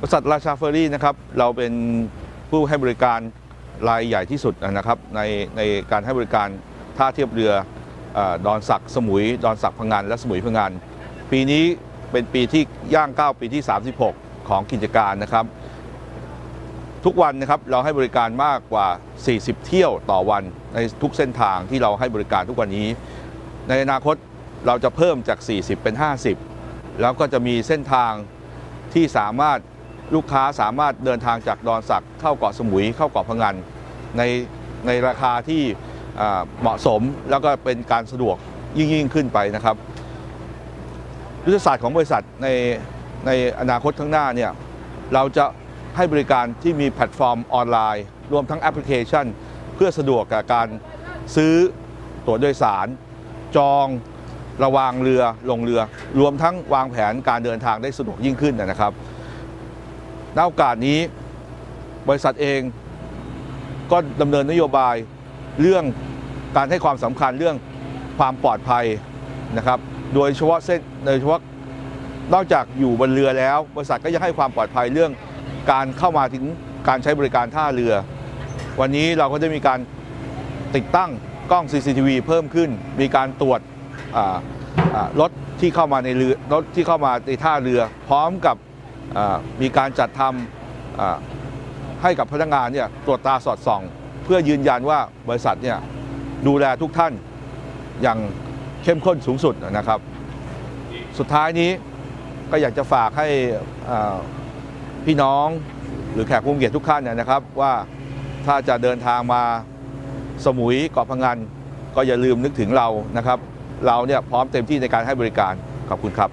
บริษัทราชาเฟอร์รี่นะครับเราเป็นผู้ให้บริการรายใหญ่ที่สุดนะครับในในการให้บริการท่าเทียบเรืออดอนสักสมุยดอนสักพังงานและสมุยพังงาน ปีนี้เป็นปีที่ย่างก้าวปีที่ 36 ของกิจการนะครับ ทุกวันนะครับเราให้บริการมากกว่า 40 เที่ยวต่อวันในทุกเส้นทางที่เราให้บริการทุกวันนี้ ในอนาคตเราจะเพิ่มจาก 40 เป็น 50 แล้วก็จะมีเส้นทางที่สามารถ ลูกค้าสามารถเดินทางจากดอนสักเข้าเกาะสมุยเข้าเกาะพังงานในในราคาที่เหมาะสมแล้วก็เป็นการสะดวกยิ่งยิ่งขึ้นไปนะครับยุทธศาสตร์ของบริษัทในในอนาคตข้างหน้าเนี่ยเราจะให้บริการที่มีแพลตฟอร์มออนไลน์ รวมทั้งแอปพลิเคชัน เพื่อสะดวกกับการซื้อตั๋วโดยสาร จองระวางเรือลงเรือ รวมทั้งวางแผนการเดินทางได้สะดวกยิ่งขึ้นนะครับ ณโอกาสนี้บริษัทเองก็ดำเนินนโยบายเรื่องการให้ความสำคัญเรื่องความปลอดภัยนะครับ โดยเฉพาะเส้นโดยเฉพาะนอกจากอยู่บนเรือแล้ว บริษัทก็ยังให้ความปลอดภัยเรื่องการเข้ามาถึงการใช้บริการท่าเรือ วันนี้เราก็จะมีการติดตั้งกล้อง CCTV เพิ่มขึ้น มีการตรวจรถที่เข้ามาในเรือรถที่เข้ามาในท่าเรือ พร้อมกับ มีการจัดทำให้กับพนักงานเนี่ยตรวจตาสอดส่อง เพื่อยืนยันว่าบริษัทเนี่ยดูแลทุกท่านอย่างเข้มข้นสูงสุดนะครับ สุดท้ายนี้ก็อยากจะฝากให้พี่น้องหรือแขกผู้มีเกียรติทุกท่านเนยนะครับ ว่าถ้าจะเดินทางมาสมุยเกาะพังงานก็อย่าลืมนึกถึงเรานะครับ เราเนี่ยพร้อมเต็มที่ในการให้บริการขอบคุณครับ